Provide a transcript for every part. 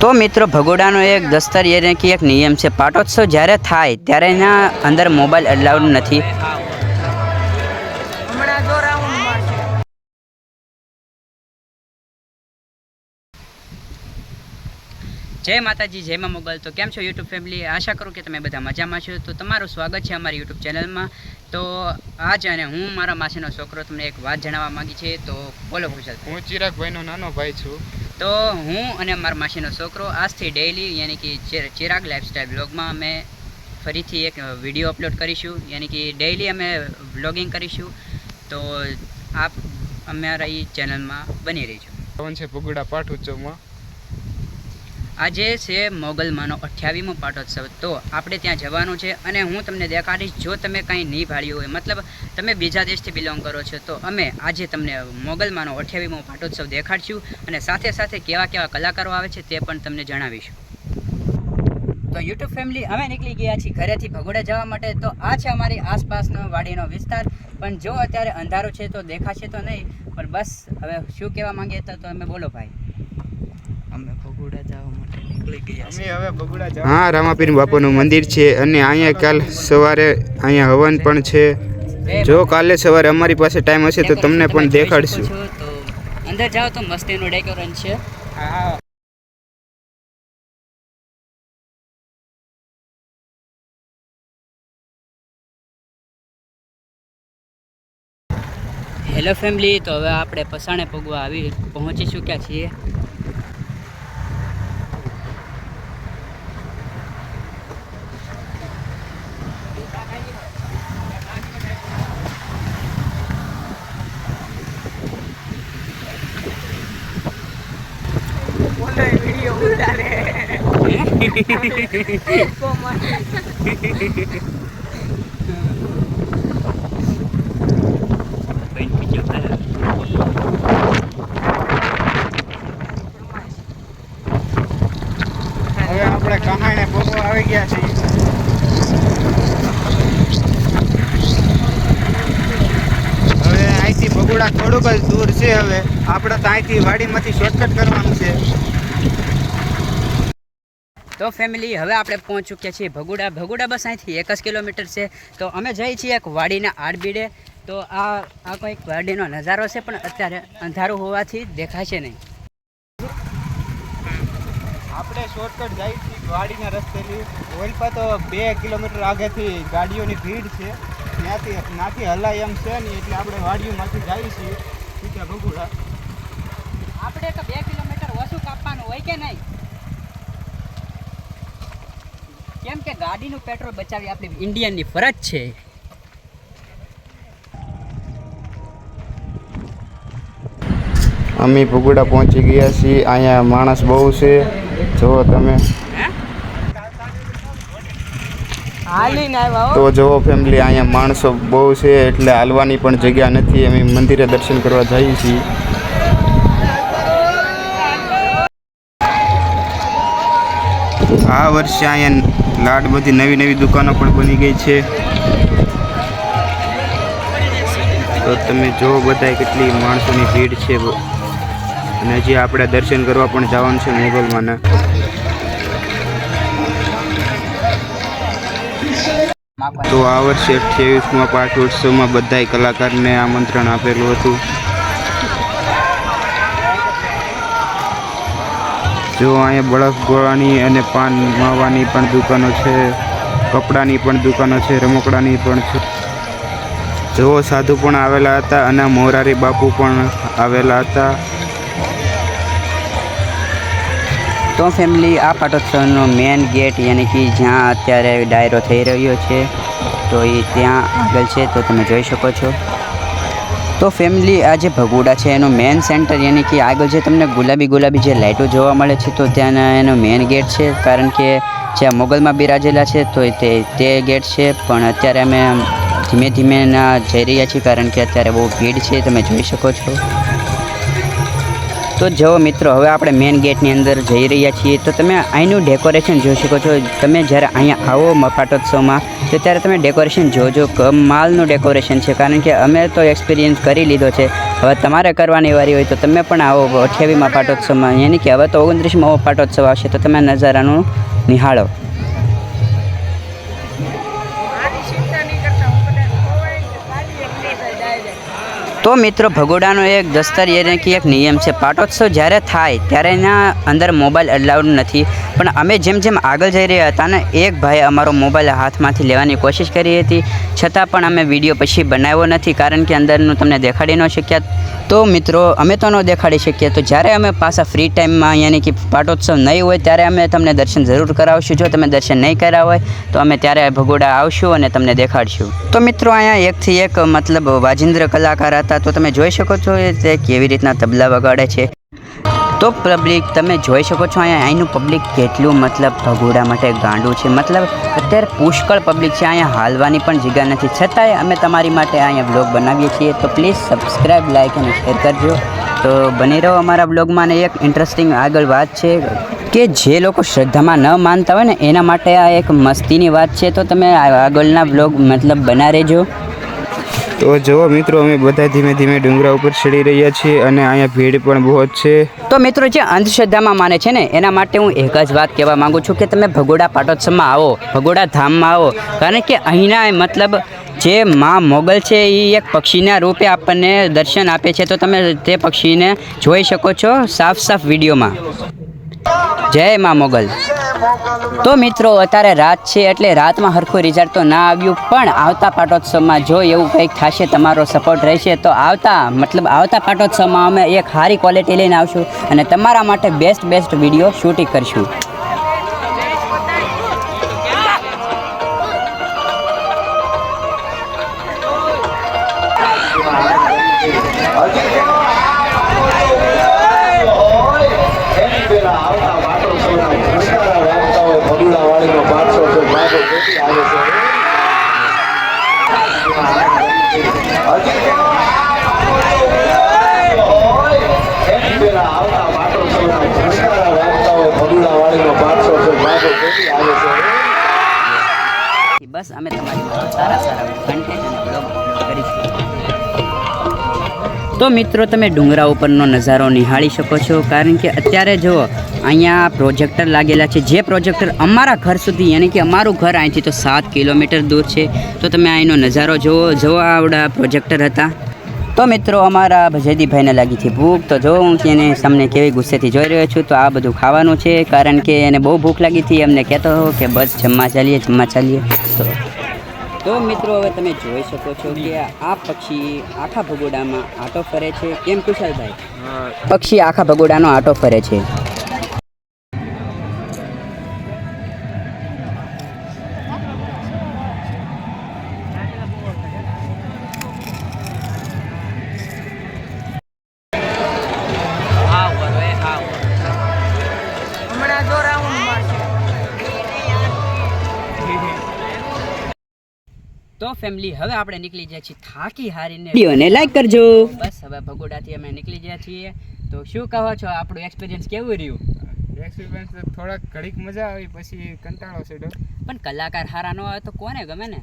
તો મિત્રો ભગોડાનો એક દસ્તર એ કે એક નિયમ છે પાટોત્સવ જ્યારે થાય ત્યારે એના અંદર મોબાઈલ અલાઉડ નથી. હમણાં જો રાઉન્ડ મારશે જય માતાજી જય મા મોબાઈલ. તો કેમ છો યુટ્યુબ ફેમિલી? આશા કરું કે તમે બધા મજામાં છો. તો તમારું સ્વાગત છે અમારી યુટ્યુબ ચેનલમાં. તો આજ અને હું મારા માસીનો છોકરો તમને એક વાત જણાવવા માંગી છે. તો બોલો કુશલ. હું ચિરાગભાઈનો નાનો ભાઈ છું. તો હું અને મારા માસીનો છોકરો આજથી ડેઈલી યાની કે ચિર- ચિરાગ લાઇફસ્ટાઈલ બ્લોગમાં અમે ફરીથી એક વીડિયો અપલોડ કરીશું. યાની કે ડેઈલી અમે વ્લોગિંગ કરીશું. તો આપ અમારા એ ચેનલમાં બની રહીશું પવન છે? પાઠ ઉત્સવમાં. આજે છે મોગલમાંનો અઠ્યાવીમો પાટોત્સવ. તો આપણે ત્યાં જવાનું છે અને હું તમને દેખાડીશ, જો તમે કંઈ નહીં ભાળ્યું હોય, મતલબ તમે બીજા દેશથી બિલોંગ કરો છો, તો અમે આજે તમને મોગલમાંનો અઠ્યાવીમો પાટોત્સવ દેખાડશું અને સાથે સાથે કેવા કેવા કલાકારો આવે છે તે પણ તમને જણાવીશું. તો યુટ્યુબ ફેમિલી અમે નીકળી ગયા છીએ ઘરેથી ભગોડા જવા માટે. તો આ છે અમારી આસપાસનો વાડીનો વિસ્તાર. પણ જો અત્યારે અંધારું છે તો દેખાશે તો નહીં, પણ બસ હવે શું કહેવા માંગીએ તો અમે બોલો ભાઈ. અમે ભગોડા જવા માટે નીકળી ગયા અમે હવે ભગુડા જવા હા રામાપીર બાપાનું મંદિર છે અને અહીંયા કાલ સવારે અહીંયા હવન પણ છે. જો કાલે સવારે અમારી પાસે ટાઈમ હશે તો તમને પણ દેખાડશું. અંદર જાઓ તો મસ્તીનું ડેકોરેશન છે. હેલો ફેમિલી તો હવે આપણે પસાણે પગવા આવી પહોંચી ચૂક્યા છીએ? હવે આપણે કહાણે ભોગવા આવી ગયા છીએ. અહીંથી ભગુડા થોડુંક જ દૂર છે હવે. આપણે તો અહીંથી વાડીમાંથી શોર્ટકટ કરવાનું છે. તો ફેમિલી હવે આપણે પહોંચ ચૂક્યા છીએ ભગુડા. ભગુડા બસ અહીંથી એક જ કિલોમીટર છે. તો અમે જઈએ છીએ એક વાડીના આડબીડે. તો આ આ કોઈક વાડીનો નજારો છે પણ અત્યારે અંધારું હોવાથી દેખાશે નહીં. આપણે શોર્ટકટ જઈએ છીએ વાડીના રસ્તેથી. ઓલપા તો બે કિલોમીટર આગળથી ગાડીઓની ભીડ છે. ત્યાંથી નાથી હલાય એમ છે ને એટલે આપણે વાડીઓમાંથી જઈએ છીએ. ભગુડા. આપણે તો બે કિલોમીટર ઓછું કાપવાનું હોય કે નહીં? કેમ કે ગાડીનું પેટ્રોલ બચાવી આપણી ઇન્ડિયનની ફરજ છે. અમે ભગુડા પહોંચી ગયા છીએ. અહીંયા માણસ બહુ છે. જુઓ તમે. તો જુઓ ફેમિલી અહીંયા માણસો બહુ છે એટલે હાલવાની પણ જગ્યા નથી. અમે મંદિરે દર્શન કરવા જઈએ છીએ. આ વર્ષે અહીંયા લાડ બધી નવી નવી દુકાનો પણ બની ગઈ છે. તો તમે જુઓ બધા કેટલી માણસોની ભીડ છે. અને હજી આપણે દર્શન કરવા પણ જવાનું છે મોગલમાંના. તો આ વર્ષે અઠ્યાવીસમાં પાઠ ઉત્સવમાં બધાય કલાકારને આમંત્રણ આપેલું હતું. જો અહીંયા બળફ ગોળાની અને પાન માવાની પણ દુકાનો છે, કપડાની પણ દુકાનો છે, રમકડાની પણ છે. જો સાધુ પણ આવેલા હતા અને મોરારી બાપુ પણ આવેલા હતા. તો ફેમિલી આ પાટોત્સવનો મેન ગેટ યાની કે જ્યાં અત્યારે ડાયરો થઈ રહ્યો છે, તો એ ત્યાં આગળ છે, તો તમે જોઈ શકો છો. તો ફેમિલી આ જે ભગોડા છે, એનો મેન સેન્ટર યાની કે આગળ જે તમને ગુલાબી ગુલાબી જે લાઇટો જોવા મળે છે, તો ત્યાંના એનો મેન ગેટ છે. કારણ કે જ્યાં મોગલમાં બિરાજેલા છે, તો તે તે ગેટ છે. પણ અત્યારે અમે ધીમે ધીમે ના જઈ રહ્યા છીએ, કારણ કે અત્યારે બહુ ભીડ છે, તમે જોઈ શકો છો. તો જો મિત્રો, હવે આપણે મેઇન ગેટની અંદર જઈ રહ્યા છીએ. તો તમે અહીંનું ડેકોરેશન જોઈ શકો છો. તમે જ્યારે અહીંયા આવો મ- પાટોત્સવમાં તો ત્યારે તમે ડેકોરેશન જોજો માલનું ડેકોરેશન છે, કારણ કે અમે તો એક્સપિરિયન્સ કરી લીધો છે. હવે તમારે કરવાની વારી હોય તો તમે પણ આવો અઠ્યાવીમાં પાટોત્સવમાં. યાની કે હવે તો ઓગણત્રીસમાં પાટોત્સવ આવશે, તો તમે નજારાનું નિહાળો. તો મિત્રો, ભગોડાનો એક દસ્તર કે એક નિયમ છે. પાટોત્સવ જ્યારે થાય ત્યારે એના અંદર મોબાઈલ અલાઉડ નથી. પણ અમે જેમ જેમ આગળ જઈ રહ્યા હતા ને, એક ભાઈએ અમારો મોબાઈલ હાથમાંથી લેવાની કોશિશ કરી હતી. છતાં પણ અમે વીડિયો પછી બનાવ્યો નથી કારણ કે અંદરનું તમને દેખાડી ન શક્યા. તો મિત્રો, અમે તો ન દેખાડી શકીએ. તો જ્યારે અમે પાછા ફ્રી ટાઈમમાં યાની કે પાટોત્સવ નહીં હોય ત્યારે અમે તમને દર્શન જરૂર કરાવશું. જો તમે દર્શન નહીં કર્યા હોય, તો અમે ત્યારે ભગોડા આવશું અને તમને દેખાડશું. તો મિત્રો, અહીંયા એકથી એક મતલબ વાજિંદ્ર કલાકાર હતા. તો તમે જોઈ શકો છો એ તે કેવી રીતના તબલા વગાડે છે. તો પબ્લિક તમે જોઈ શકો છો અહીંયા, અહીંનું પબ્લિક કેટલું મતલબ ભગોડા માટે ગાંડું છે. મતલબ અત્યારે પુષ્કળ પબ્લિક છે, અહીંયા હાલવાની પણ જગ્યા નથી. છતાંય અમે તમારી માટે અહીંયા બ્લોગ બનાવીએ છીએ. તો પ્લીઝ સબસ્ક્રાઈબ લાઈક અને શેર કરજો. તો બની રહો અમારા બ્લોગમાં ને એક ઇન્ટરેસ્ટિંગ આગળ વાત છે કે જે લોકો શ્રદ્ધામાં ન માનતા હોય ને, એના માટે આ એક મસ્તીની વાત છે. તો તમે આગળના બ્લોગ મતલબ બના રહેજો. તો જુઓ મિત્રો, અમે બધા ધીમે ધીમે ડુંગરા ઉપર ચડી રહ્યા છીએ અને અહીંયા ભીડ પણ બહુ જ છે. તો મિત્રો, જે અંધશ્રદ્ધામાં માને છે ને, એના માટે હું એક જ વાત કહેવા માંગુ છું કે તમે ભગોડા પાટોત્સવમાં આવો, ભગોડા ધામમાં આવો. કારણ કે અહીંના મતલબ જે માં મોગલ છે, એ એક પક્ષીના રૂપે આપણને દર્શન આપે છે. તો તમે તે પક્ષીને જોઈ શકો છો સાફ સાફ વિડીયોમાં. જય માં મોગલ. તો મિત્રો અત્યારે રાત છે એટલે રાતમાં હરખું રિઝલ્ટ તો ના આવ્યું પણ આવતા પાટોત્સવમાં જો એવું કંઈક થશે તમારો સપોર્ટ રહેશે તો આવતા મતલબ આવતા પાટોત્સવમાં અમે એક સારી ક્વોલિટી લઈને આવશું અને તમારા માટે બેસ્ટ બેસ્ટ વીડિયો શૂટિંગ કરશું બસ અમે તમારી સારા સારા કન્ટેન્ટ અને બ્લોગ કરીશું. તો મિત્રો, તમે ડુંગરા ઉપરનો નજારો નિહાળી શકો છો. કારણ કે અત્યારે જો અહીંયા પ્રોજેક્ટર લાગેલા છે, જે પ્રોજેક્ટર અમારા ઘર સુધી, યાની કે અમારું ઘર અહીંથી તો સાત કિલોમીટર દૂર છે. તો તમે અહીંનો નજારો જુઓ જુઓ આવડા પ્રોજેક્ટર હતા. તો મિત્રો, અમારા ભજેદીભાઈને લાગી હતી ભૂખ. તો જો હું એને સામને કેવી ગુસ્સેથી જોઈ રહ્યો છું, તો આ બધું ખાવાનું છે. કારણ કે એને બહુ ભૂખ લાગી હતી. એમને કહેતો કે, બસ, જમવા ચાલીએ જમવા ચાલીએ. તો તો મિત્રો હવે તમે જોઈ શકો છો કે આ પક્ષી આખા ભગોડામાં આટો ફરે છે. કેમ કુશાલભાઈ? પક્ષી આખા ભગોડાનો આટો ફરે છે. તો ફેમિલી હવે આપણે નીકળી જાય છીએ થાકી હારીને. વિડીયોને લાઈક કરજો. બસ હવે ભગોડાથી અમે નીકળી ગયા છીએ. તો શું કહો છો? આપણું એક્સપિરિયન્સ કેવું રહ્યું? એક્સપિરિયન્સ થોડાક ઘડીક મજા આવી પછી કંટાળો છેડો પણ કલાકાર હારા ન આવે તો કોને ગમે ને?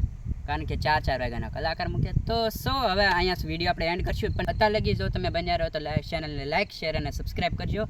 કારણ કે ચાર ચાર વાગ્યાના કલાકાર મૂકે તો સો. હવે અહીંયા વીડિયો આપણે એન્ડ કરશું. પણ અત્યાર લગી જો તમે બન્યા રહો તો ચેનલને લાઈક શેર અને સબસ્ક્રાઈબ કરજો.